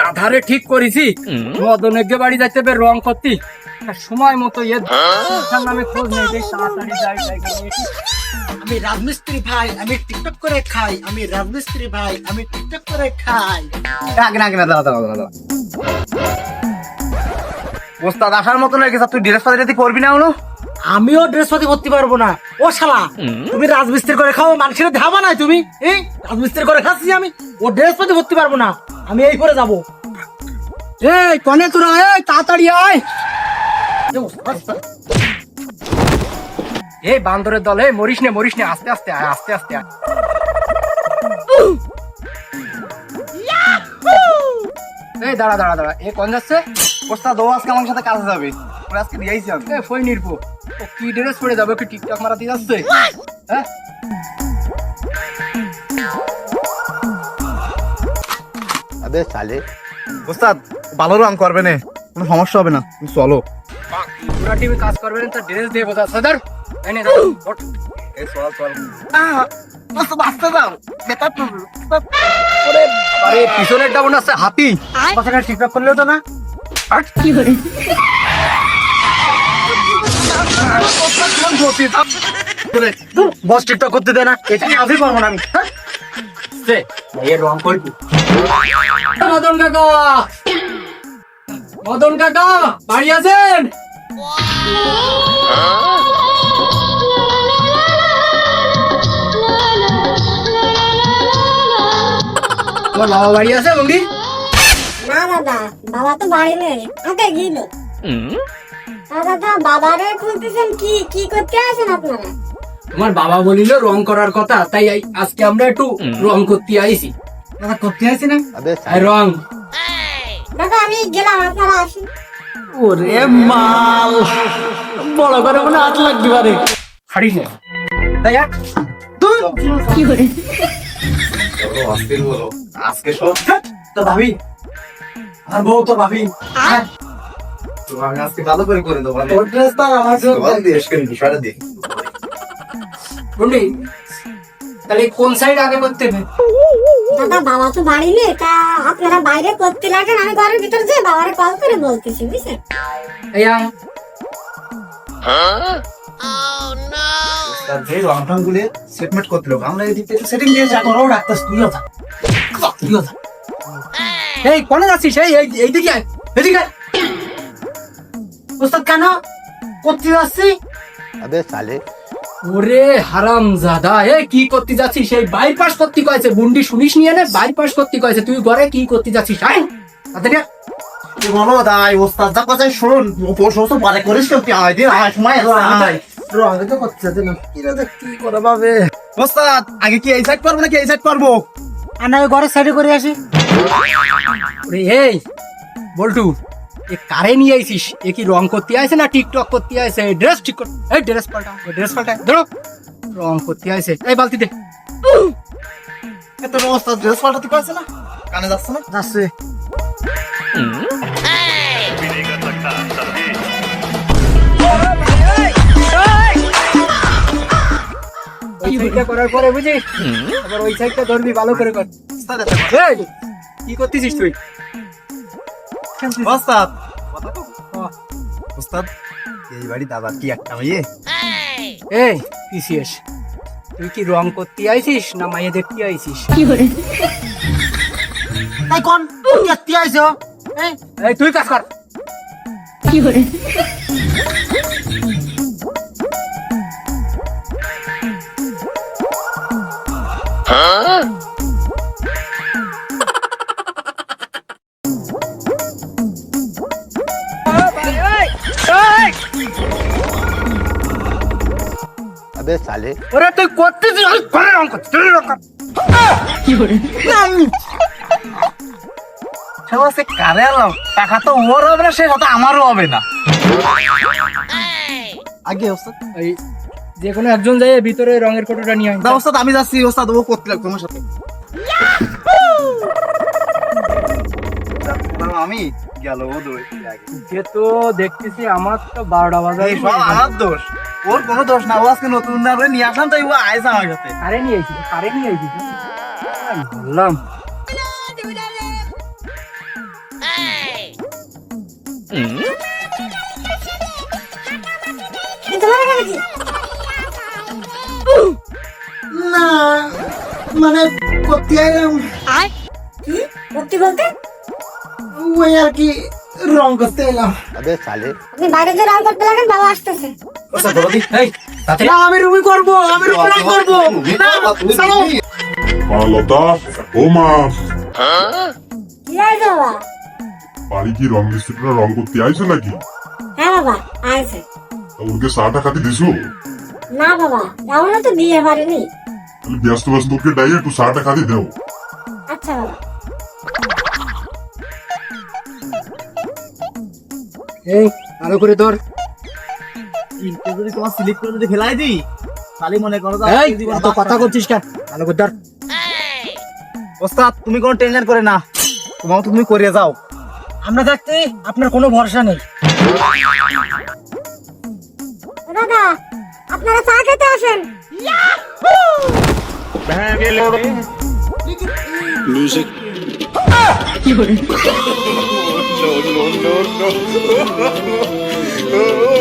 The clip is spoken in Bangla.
গাধারে ঠিক করেছি। মদনজ্ঞ বাড়ি যাইতে হবে রং করতি। সময় মতো ইয়ে নামে খোঁজ নেই তাড়াতাড়ি যাই। আমি রাজমিস্ত্রি ভাই আমি টিকটক করে খাই। আমি রাজমিস্ত্রি ভাই আমি টিকটক করে খাই। না আগে না দাঁড়া দাঁড়া দাঁড়া। ওস্তাদ আসার মতো লেগে তুই ড্রেস পাতি করবি না হলো আমিও ড্রেস পাতি করতে পারব না। ও শালা তুমি রাজমিস্ত্রি করে খাও মানুষের ধাবা নাই তুমি এই রাজমিস্ত্রি করে খাচ্ছি আমি ও ড্রেস পাতি করতে পারব না আমি এই করে যাব। এই কনে তোরা এই তাড়াতাড়ি আয়। এই বান্দরের দল এই মরিস নে মরিস নে আস্তে আস্তে আয় আস্তে আস্তে আয়। এই দাঁড়া দাঁড়া দাঁড়া এ কোন যাচ্ছে? ওস্তাদ ও আজকে আমার সাথে কাজে যাবে। ওরে আজকে দিয়েছি আমি। এ ফই নির্বো ও কি ড্রেস পরে যাবে? কি টিকটক দিয়ে যাচ্ছে। হ্যাঁ? আবে সালে। ওস্তাদ ভালো রং করবে না। কোনো সমস্যা হবে না। চলো। পুরা টিভি কাজ করবে না তার ড্রেস দিয়ে বোঝা। সদর এনে দাও। এই চল চল। বাস্তা বাস্তা দাও বেটা আরে পিছনের ডাউন আছে হাতি। কথা ঠিকঠাক করলেও তো না। আট কি করে বস টিকটক করতে দে না এটা আজই পারব না আমি। রং করবি মদন কাকা! মদন কাকা বাড়ি আছেন? বাবা বাড়ি আছে বঙ্গি না দাদা বাবা তো বাড়ি নেই আগে গেল দাদা বাবারে খুঁজতেছেন কি? কি করতে আছেন আপনারা? তোমার বাবা বলিল রং করার কথা তাই আজকে আমরা একটু রং করতে আইছি। দাদা করতে আছি না? রং। দাদা আমি গেলাম আপনারা আসুন। ওরে মাল বড় করে মনে হাত লাগতে পারে হারিস না। তাই আর অস্থির বলো। আজকে সব তো ভাবি। আর বউ তো ভাবি। তো আমি আজকে ভালো করে করে দেবো। ওর ড্রেস তো আমার জন্য বল দিয়ে এসে বিষয়টা দিই বন্ডি তাহলে কোন সাইড আগে করতে হবে? দাদা বাবা তো বাড়ি নেই তা আপনারা বাইরে করতে লাগেন আমি ঘরের ভিতরে যে বাবারে কল করে বলতেছি বুঝছেন? এই আয়। ওস্তাদ যে রং টংগুলো সেটমেন্ট করতে লোক আমরা এই দিকটা সেটিং দিয়ে যা করো ডাক্তার তুইও থাক তুইও থাক এই কোনে যাচ্ছিস? এই এই- এইদিকে এদিকে আয়। ওস্তাদ কেন? করতে যাচ্ছি? আবে সালে। ওরে হারাম জাদা এ কি করতে যাচ্ছিস সেই বাইপাস করতে কয়েছে। বুন্ডি শুনিস নিয়ে নে বাইপাস করতে কয়েছে। তুই ঘরে কি করতে যাচ্ছিস? আইন তাড়াতাড়ি বলো দাই ওস্তাদ দা কথা শুন পোষ ওস্তাদ বারে করিস কেউ কি? আয় দিন আয় সময় আয় আগে তো করতে যাচ্ছে না। কি রে কি করা ভাবে? ওস্তাদ আগে কি এই সাইড পারব নাকি এই সাইড পারব আনা ঘরে সাইডে করে আসি। এই বল্টু এ কারে নিয়ে আইছিস? এ কি রং করতে আইছে না টিকটক করতে আইছে? ড্রেস ঠিক কর। এই ড্রেস পাল্টা। ড্রেস পাল্টা। ধরো। রং করতে আইছে। এই বালতি দে। এত ওস্তাদ ড্রেস পাল্টাতে পারছে না? কানে যাচ্ছে না? যাচ্ছে। ওই সাইডটা করার পরে বুঝিস আবার ওই সাইডটা ধরবি ভালো করে কর। কি করতেছিস তুই? ওস্তাদ ওস্তাদ এই বাড়ি দাদা কি একটা মেয়ে? এই পিসিএস তুই কি রং করতে আইছিস না মাইয়ে দেখতে আইছিস? তাই কোন? কেতে আইছো এই তুই কাজ কর। দে সালে ওরে তুই করে রং কি করে। সে কারে টাকা তো ওর হবে না সে আমারও হবে না। আগে এই যে কোনো একজন ভিতরে রঙের কোটোটা নিয়ে আসবে আমি যাচ্ছি ওস্তাদ ও করতে লাগবে সাথে। আমি গেল ও তো দেখতেছি আমার তো বারোটা বাজার আমার দোষ। ওর কোনো দোষ না ও আজকে নতুন না করে নিয়ে আসলাম তাই ও আইসা আমার কাছে। কারে নিয়ে আইছিস কারে নিয়ে আইছিস আমি বললাম না মানে করতে আইলাম। কি? সত্যি বলতে? ওই আর কি রং করতে এলাম। আরে চালে। তুমি বাইরে যে রং করতে লাগেন বাবা আসতেছে। আচ্ছা বড়দি এই তাতে না আমি রুমি করব আমি রুমি রং করব। না চলো। মা ও মা। কি আই বাবা? বাড়ি কি রং মিস্ত্রিরা রং করতে আইছো নাকি? হ্যাঁ বাবা আইছে। ওকে সাটা খাতে দিছো? না বাবা যাও না তো বিয়ে বাড়ি নি ব্যস্ত ব্যস্ত ওকে ডাইরেক্ট সাটা খাতে দাও। আচ্ছা বাবা। এই ভালো করে তোর যদি তোমার স্লিপ করে যদি ফেলাই দিই তাহলে মনে করো এই এত কথা করছিস কেন? ভালো করে ধর। ওস্তাদ তুমি কোনো টেনশন করে না। তোমার তো তুমি করে যাও। আমরা থাকতে আপনার কোনো ভরসা নেই। দাদা আপনারা চা খেতে আসেন। কি করে no, no, no, no.